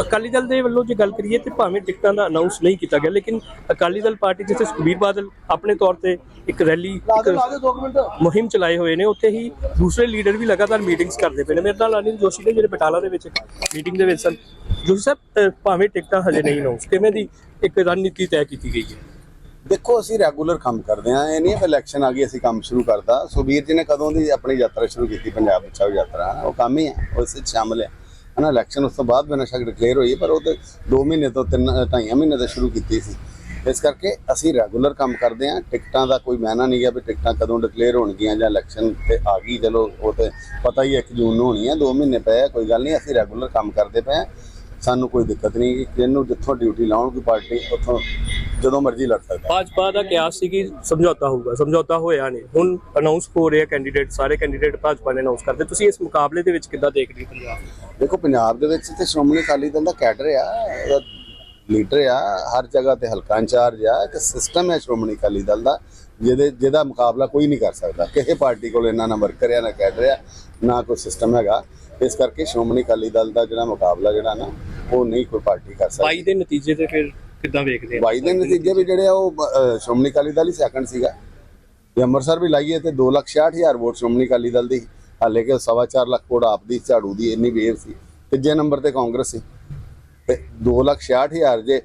ਅਕਾਲੀ ਦਲ ਦੇ ਵੱਲੋਂ ਜੇ ਗੱਲ ਕਰੀਏ ਤੇ ਭਾਵੇਂ ਟਿਕਟਾਂ ਦਾ ਅਨਾਉਂਸ ਨਹੀਂ ਕੀਤਾ ਗਿਆ ਲੇਕਿਨ ਅਕਾਲੀ ਦਲ ਪਾਰਟੀ ਜਿੱਥੇ ਸੁਖਬੀਰ ਬਾਦਲ ਆਪਣੇ ਤੌਰ ਤੇ ਇੱਕ ਰੈਲੀ ਮੁਹਿੰਮ ਚਲਾਏ ਹੋਏ ਨੇ ਉੱਥੇ ਹੀ ਦੂਸਰੇ ਲੀਡਰ ਵੀ ਲਗਾਤਾਰ ਮੀਟਿੰਗਸ ਕਰਦੇ ਪਏ ਨੇ। ਮੇਰੇ ਨਾਲ ਅਨਿਲ ਜੋਸ਼ੀ ਨੇ ਜਿਹੜੇ ਬਟਾਲਾ ਦੇ ਵਿੱਚ ਮੀਟਿੰਗ ਦੇ ਵਿੱਚ ਸਨ। ਜੋਸ਼ੀ ਸਾਹਿਬ ਭਾਵੇਂ ਟਿਕਟਾਂ ਹਜੇ ਨਹੀਂ ਅਨਾਉਂਸ ਕਿਵੇਂ ਦੀ ਇੱਕ ਰਣਨੀਤੀ ਤੈਅ ਕੀਤੀ ਗਈ ਹੈ? ਦੇਖੋ ਅਸੀਂ ਰੈਗੂਲਰ ਕੰਮ ਕਰਦੇ ਆ ਇਹ ਨਹੀਂ ਇਲੈਕਸ਼ਨ ਆ ਗਈ ਅਸੀਂ ਕੰਮ ਸ਼ੁਰੂ ਕਰਤਾ। ਸੁਬੀਰ ਜੀ ਨੇ ਕਦੋਂ ਦੀ ਆਪਣੀ ਯਾਤਰਾ ਸ਼ੁਰੂ ਕੀਤੀ? ਪੰਜਾਬ ਬਚਾਓ ਯਾਤਰਾ ਉਹ ਕੰਮ ਹੀ ਹੈ ਉਸ ਵਿੱਚ ਸ਼ਾਮਲ ਹੈ। ਹਨਾ ਇਲੈਕਸ਼ਨ ਉਸ ਤੋਂ ਬਾਅਦ ਬੇਨਸ਼ੱਕ ਡਿਕਲੇਅਰ ਹੋਈ ਪਰ ਉਹ ਤੇ 2 ਮਹੀਨੇ ਤੋਂ 3 ਢਾਈ ਮਹੀਨੇ ਤੋਂ ਸ਼ੁਰੂ ਕੀਤੀ ਸੀ। ਇਸ ਕਰਕੇ ਅਸੀਂ ਰੈਗੂਲਰ ਕੰਮ ਕਰਦੇ ਆ ਟਿਕਟਾਂ ਦਾ ਕੋਈ ਮੈਨਾ ਨਹੀਂ ਗਿਆ ਵੀ ਟਿਕਟਾਂ ਕਦੋਂ ਡਿਕਲੇਅਰ ਹੋਣਗੀਆਂ ਜਾਂ ਇਲੈਕਸ਼ਨ ਤੇ ਆ ਗਈ, ਚਲੋ ਉਹ ਤੇ ਪਤਾ ਹੀ ਹੈ 1 ਜੂਨ ਨੂੰ ਹੋਣੀ ਹੈ 2 ਮਹੀਨੇ ਪਏ ਕੋਈ ਗੱਲ ਨਹੀਂ, ਅਸੀਂ ਰੈਗੂਲਰ ਕੰਮ ਕਰਦੇ ਪਏ ਆ ਸਾਨੂੰ ਕੋਈ ਦਿੱਕਤ ਨਹੀਂ ਜਿਹਨੂੰ ਜਿੱਥੋਂ ਡਿਊਟੀ ਲਾਉਣ ਕੋਈ ਪਾਰਟੀ, ਉੱਥੋਂ ਜਦੋਂ ਮਰਜ਼ੀ ਲੜ ਸਕਦਾ। ਭਾਜਪਾ ਦਾ ਕਿਆਸ ਸੀ ਕਿ ਸਮਝੌਤਾ ਹੋਊਗਾ। ਸਮਝੌਤਾ ਹੋਇਆ ਨਹੀਂ। ਹੁਣ ਅਨਾਉਂਸ ਹੋ ਰਿਹਾ ਕੈਂਡੀਡੇਟ ਸਾਰੇ ਕੈਂਡੀਡੇਟ ਭਾਜਪਾ ਨੇ ਅਨਾਉਂਸ ਕਰਦੇ ਤੁਸੀਂ ਇਸ ਮੁਕਾਬਲੇ ਦੇ ਵਿੱਚ ਕਿੱਦਾਂ ਦੇਖ ਰਹੇ ਹੋ ਪੰਜਾਬ? ਦੇਖੋ ਪੰਜਾਬ ਦੇ ਵਿੱਚ ਤੇ ਸ਼੍ਰੋਮਣੀ ਅਕਾਲੀ ਦਲ ਦਾ ਕੈਡਰ ਆ ਲੀਡਰ ਆ ਹਰ ਜਗ੍ਹਾ ਤੇ ਹਲਕਾ ਇੰਚਾਰਜ ਆ ਇੱਕ ਸਿਸਟਮ ਹੈ ਸ਼੍ਰੋਮਣੀ ਅਕਾਲੀ ਦਲ ਦਾ ਜਿਹਦੇ ਜਿਹਦਾ ਮੁਕਾਬਲਾ ਕੋਈ ਨਹੀਂ ਕਰ ਸਕਦਾ। ਕਿਸੇ ਪਾਰਟੀ ਕੋਲ ਇੰਨਾ ਨਾ ਵਰਕਰ ਆ ਨਾ ਕੈਡਰ ਆ ਨਾ ਕੋਈ ਸਿਸਟਮ ਹੈਗਾ। ਇਸ ਕਰਕੇ ਸ਼੍ਰੋਮਣੀ ਅਕਾਲੀ ਦਲ ਦਾ ਜਿਹੜਾ ਮੁਕਾਬਲਾ ਜਿਹੜਾ ਨਾ ਉਹ ਨਹੀਂ ਕੋਈ ਪਾਰਟੀ ਕਰ ਸਕਦੀ। 22 ਦੇ ਨਤੀਜੇ ਤੇ ਫਿਰ ਕਿੱਦਾਂ ਵੇਖਦੇ ਆ? ਬਾਈ ਦੇ ਨਤੀਜੇ ਵੀ ਜਿਹੜੇ ਆ ਉਹ ਅਹ, ਸ਼੍ਰੋਮਣੀ ਅਕਾਲੀ ਦਲ ਹੀ ਸੈਕੰਡ ਸੀਗਾ। ਜੇ ਅੰਮ੍ਰਿਤਸਰ ਵੀ ਲਾਈਏ ਤੇ 266000 ਵੋਟ ਸ਼੍ਰੋਮਣੀ ਅਕਾਲੀ ਦਲ ਦੀ। ਹਾਲੇ ਕਿ ਸਵਾ ਚਾਰ ਲੱਖ ਵੋਟ ਆਪ ਦੀ ਝਾੜੂ ਦੀ ਇੰਨੀ ਵੇਵ ਸੀ। ਤੀਜੇ ਨੰਬਰ ਤੇ ਕਾਂਗਰਸ ਸੀ। ਤੇ 266000 ਜੇ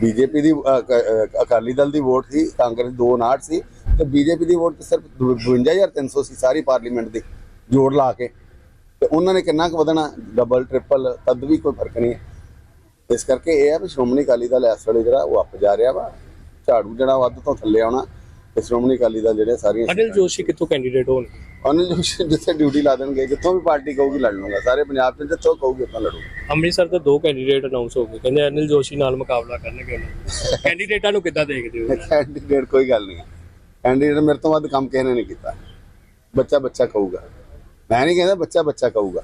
ਬੀਜੇਪੀ ਦੀ ਅਹ, ਕ- ਅਹ, ਅਕਾਲੀ ਦਲ ਦੀ ਵੋਟ ਸੀ ਕਾਂਗਰਸ ਦੀ 259 ਸੀ। ਤੇ ਬੀਜੇਪੀ ਦੀ ਵੋਟ ਤੇ ਸਿਰਫ 52300 ਸੀ ਸਾਰੀ ਪਾਰਲੀਮੈਂਟ ਦੀ ਜੋੜ ਲਾ ਕੇ। ਤੇ ਉਹਨਾਂ ਨੇ ਕਿੰਨਾ ਕੁ ਵਧਣਾ? ਡਬਲ ਟ੍ਰਿਪਲ ਤਦ ਵੀ ਕੋਈ ਫ਼ਰਕ ਨਹੀਂ ਹੈ। ਇਸ ਕਰਕੇ ਇਹ ਆ ਵੀ ਸ਼੍ਰੋਮਣੀ ਅਕਾਲੀ ਦਲ ਇਸ ਵੇਲੇ ਜਿਹੜਾ ਉਹ ਅੱਪ ਜਾ ਰਿਹਾ ਵਾ। ਝਾੜੂ ਜਿਹੜਾ ਵੱਧ ਤੋਂ ਥੱਲੇ ਆਉਣਾ ਤੇ ਸ਼੍ਰੋਮਣੀ ਅਕਾਲੀ ਦਲ ਜਿਹੜੇ ਸਾਰੀਆਂ ਅਨਿਲ ਜੋਸ਼ੀ ਕਿੱਥੋਂ ਕੈਂਡੀਡੇਟ ਹੋਣਗੇ? ਉਹਨਾਂ ਨੂੰ ਜਿੱਥੇ ਡਿਊਟੀ ਲਾ ਦੇਣਗੇ ਜਿੱਥੋਂ ਵੀ ਪਾਰਟੀ ਕਹੂਗੀ ਲੜ ਲੂੰਗਾ। ਸਾਰੇ ਪੰਜਾਬ 'ਚ ਜਿੱਥੋਂ ਕਹੂਗੀ ਉੱਥੋਂ ਲੜੂੰਗਾ ਅੰਮ੍ਰਿਤਸਰ ਤੋਂ ਦੋ ਕੈਂਡੀਡੇਟ ਅਨਾਉਂਸ ਹੋ ਗਏ। ਕਹਿੰਦੇ ਅਨਿਲ ਜੋਸ਼ੀ ਨਾਲ ਮੁਕਾਬਲਾ ਕਰਨਗੇ ਉਹਨਾਂ ਕੈਂਡੀਡੇਟਾਂ ਨੂੰ ਕਿੱਦਾਂ ਦੇਖਦੇ ਹੋ? ਕੈਂਡੀਡੇਟ ਕੋਈ ਗੱਲ ਨਹੀਂ। ਕੈਂਡੀਡੇਟ ਮੇਰੇ ਤੋਂ ਵੱਧ ਕੰਮ ਕਿਸੇ ਨੇ ਨਹੀਂ ਕੀਤਾ। ਬੱਚਾ ਬੱਚਾ ਕਹੂਗਾ। ਮੈਂ ਨਹੀਂ ਕਹਿੰਦਾ ਬੱਚਾ ਬੱਚਾ ਕਹੂਗਾ।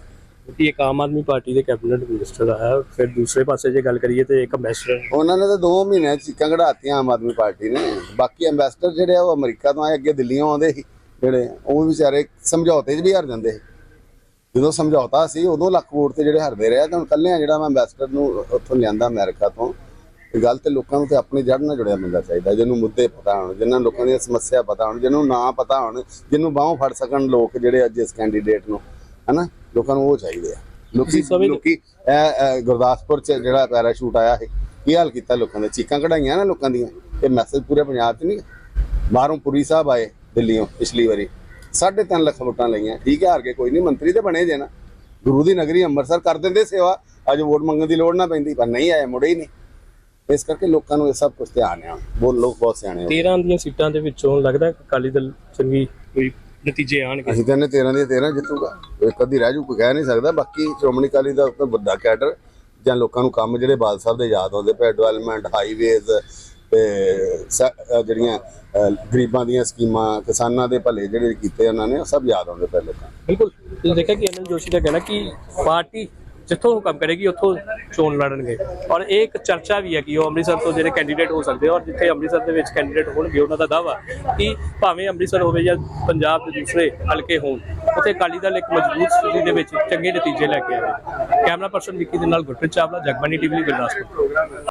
ਕਿ ਇੱਕ ਆਮ ਆਦਮੀ ਪਾਰਟੀ ਦੇ ਕੈਬਨਿਟ ਮਿਨਿਸਟਰ ਆਇਆ, ਫਿਰ ਦੂਸਰੇ ਪਾਸੇ ਜੇ ਗੱਲ ਕਰੀਏ ਤੇ ਇੱਕ ਅੰਬੈਸਡਰ ਉਹਨਾਂ ਨੇ ਤਾਂ 2 ਮਹੀਨਿਆਂ ਚੀਕਾਂ ਕਢਾਤੀਆਂ ਆਮ ਆਦਮੀ ਪਾਰਟੀ ਨੇ। ਬਾਕੀ ਐਮਬੈਸਡਰ ਜਿਹੜੇ ਆ, ਉਹ ਅਮਰੀਕਾ ਤੋਂ ਆਏ, ਅੱਗੇ ਦਿੱਲੀੋਂ ਆਉਂਦੇ ਸੀ। ਜਿਹੜੇ, ਉਹ ਵਿਚਾਰੇ ਸਮਝੌਤੇ 'ਚ ਵੀ ਹਾਰ ਜਾਂਦੇ ਸੀ। ਜਦੋਂ ਸਮਝੌਤਾ ਸੀ, ਉਦੋਂ ਲੱਖ ਵੋਟ ਤੇ ਜਿਹੜੇ ਹਾਰਦੇ ਰਹੇ ਤਾਂ ਹੁਣ ਕੱਲਿਆਂ ਜਿਹੜਾ ਮੈਂ ਐਮਬੈਸਡਰ ਨੂੰ ਉੱਥੋਂ ਲਿਆਂਦਾ ਅਮਰੀਕਾ ਤੋਂ ਗੱਲ ਤੇ ਲੋਕਾਂ ਨੂੰ ਤੇ ਆਪਣੀ ਜੜ ਨਾਲ ਜੁੜਿਆ ਬੰਦਾ ਚਾਹੀਦਾ, ਜਿਹਨੂੰ ਮੁੱਦੇ ਪਤਾ ਹੋਣ, ਜਿਹਨਾਂ ਲੋਕਾਂ ਦੀਆਂ ਸਮੱਸਿਆ ਪਤਾ ਹੋਣ, ਜਿਹਨੂੰ ਨਾ ਪਤਾ ਹੋਣ, ਜਿਹਨੂੰ ਬਾਹੋਂ ਫੜ ਸਕਣ ਲੋਕ ਜਿਹੜੇ ਅੱਜ ਇਸ ਕੈਂਡੀਡੇਟ ਨੂੰ, ਹਨਾ? ਲੋਕਾਂ ਨੂੰ ਉਹ ਚਾਹੀਦੇ ਆ। ਲੋਕੀ ਲੋਕੀ ਇਹ ਗੁਰਦਾਸਪੁਰ ਚ ਜਿਹੜਾ ਪੈਰਾਸ਼ੂਟ ਆਇਆ ਹੈ ਕੀ ਹਾਲ ਕੀਤਾ ਲੋਕਾਂ ਦੇ ਚੀਕਾਂ ਕਢਾਈਆਂ ਨਾ ਲੋਕਾਂ ਦੀਆਂ? ਇਹ ਮੈਸੇਜ ਪੂਰੇ ਪੰਜਾਬ 'ਚ ਨਹੀਂ? ਬਾਹਰੋਂ ਪੁਰੀ ਸਾਹਿਬ ਆਏ ਦਿੱਲੀੋਂ ਪਿਛਲੀ ਵਾਰੀ। 3.5 ਲੱਖ ਵੋਟਾਂ ਲਈਆਂ। ਠੀਕ ਹੈ ਹਾਰ ਕੇ ਕੋਈ ਨਹੀਂ ਮੰਤਰੀ ਤੇ ਬਣੇ ਜੇ ਨਾ। ਗੁਰੂ ਦੀ ਨਗਰੀ ਅੰਮ੍ਰਿਤਸਰ ਕਰ ਦਿੰਦੇ ਸੇਵਾ। ਅੱਜ ਵੋਟ ਮੰਗਣ ਦੀ ਲੋੜ ਨਾ ਪੈਂਦੀ ਪਰ ਨਹੀਂ ਆਏ ਮੁੜੇ ਹੀ ਨਹੀਂ। ਇਸ ਕਰਕੇ ਲੋਕਾਂ ਨੂੰ ਇਹ ਸਭ ਕੁਝ ਧਿਆਨ ਆ। ਬਹੁਤ ਲੋਕ ਬਹੁਤ ਸਿਆਣੇ ਹੋ ਗਏ। 13 ਦੀਆਂ ਸੀਟਾਂ ਦੇ ਵਿੱਚੋਂ ਲੱਗਦਾ ਅਕਾਲੀ ਦਲ ਚੰਗੀ ਕੋਈ ਨਤੀਜੇ ਆਣਗੇ ਅਸੀਂ ਕਹਿੰਦੇ 13 ਦੀਆਂ 13 ਜਿੱਤੂਗਾ। ਇੱਕ ਅੱਧੀ ਰਹਿ ਜੂ ਕੋਈ ਕਹਿ ਨਹੀਂ ਸਕਦਾ। ਬਾਕੀ ਸ਼੍ਰੋਮਣੀ ਅਕਾਲੀ ਦਾ ਵੱਡਾ ਕੈਡਰ। ਜਾਂ ਲੋਕਾਂ ਨੂੰ ਕੰਮ ਜਿਹੜੇ ਬਾਲ ਸਾਹਿਬ ਦੇ ਯਾਦ ਆਉਂਦੇ ਪਏ ਡਿਵੈਲਪਮੈਂਟ ਹਾਈਵੇਜ਼ ਤੇ ਜਿਹੜੀਆਂ ਗਰੀਬਾਂ ਦੀਆਂ ਸਕੀਮਾਂ ਕਿਸਾਨਾਂ ਦੇ ਭਲੇ ਜਿਹੜੇ ਕੀਤੇ ਉਹਨਾਂ ਨੇ ਸਭ ਯਾਦ ਆਉਂਦੇ ਪਏ ਲੋਕਾਂ ਬਿਲਕੁਲ। ਤੁਸੀਂ ਦੇਖਿਆ ਕਿ ਅਨਿਲ ਜੋਸ਼ੀ ਦਾ ਕਹਿਣਾ ਕਿ ਪਾਰਟੀ ਜਿੱਥੋਂ ਹੁਕਮ ਕਰੇਗੀ, ਉੱਥੋਂ ਚੋਣ ਲੜਨਗੇ। ਔਰ ਇਹ ਇੱਕ ਚਰਚਾ ਵੀ ਹੈ ਕਿ ਉਹ ਅੰਮ੍ਰਿਤਸਰ ਤੋਂ ਜਿਹੜੇ ਕੈਂਡੀਡੇਟ ਹੋ ਸਕਦੇ ਆ, ਔਰ ਜਿੱਥੇ ਅੰਮ੍ਰਿਤਸਰ ਦੇ ਵਿੱਚ ਕੈਂਡੀਡੇਟ ਹੋਣਗੇ, ਉਹਨਾਂ ਦਾ ਦਾਵਾ ਕਿ ਭਾਵੇਂ ਅੰਮ੍ਰਿਤਸਰ ਹੋਵੇ ਜਾਂ ਪੰਜਾਬ ਦੇ ਦੂਸਰੇ ਹਲਕੇ ਹੋਣ, ਉੱਥੇ ਅਕਾਲੀ ਦਲ ਇੱਕ ਮਜ਼ਬੂਤ ਸਥਿਤੀ ਦੇ ਵਿੱਚ ਚੰਗੇ ਨਤੀਜੇ ਲੈ ਕੇ ਆਵੇ। ਕੈਮਰਾ ਪਰਸਨ ਵਿੱਕੀ ਦੇ ਨਾਲ ਗੁਰਪ੍ਰੀਤ ਚਾਵਲਾ ਜਗਬਾਨੀ ਟੀਵੀ, ਗੁਰਦਾਸਪੁਰ।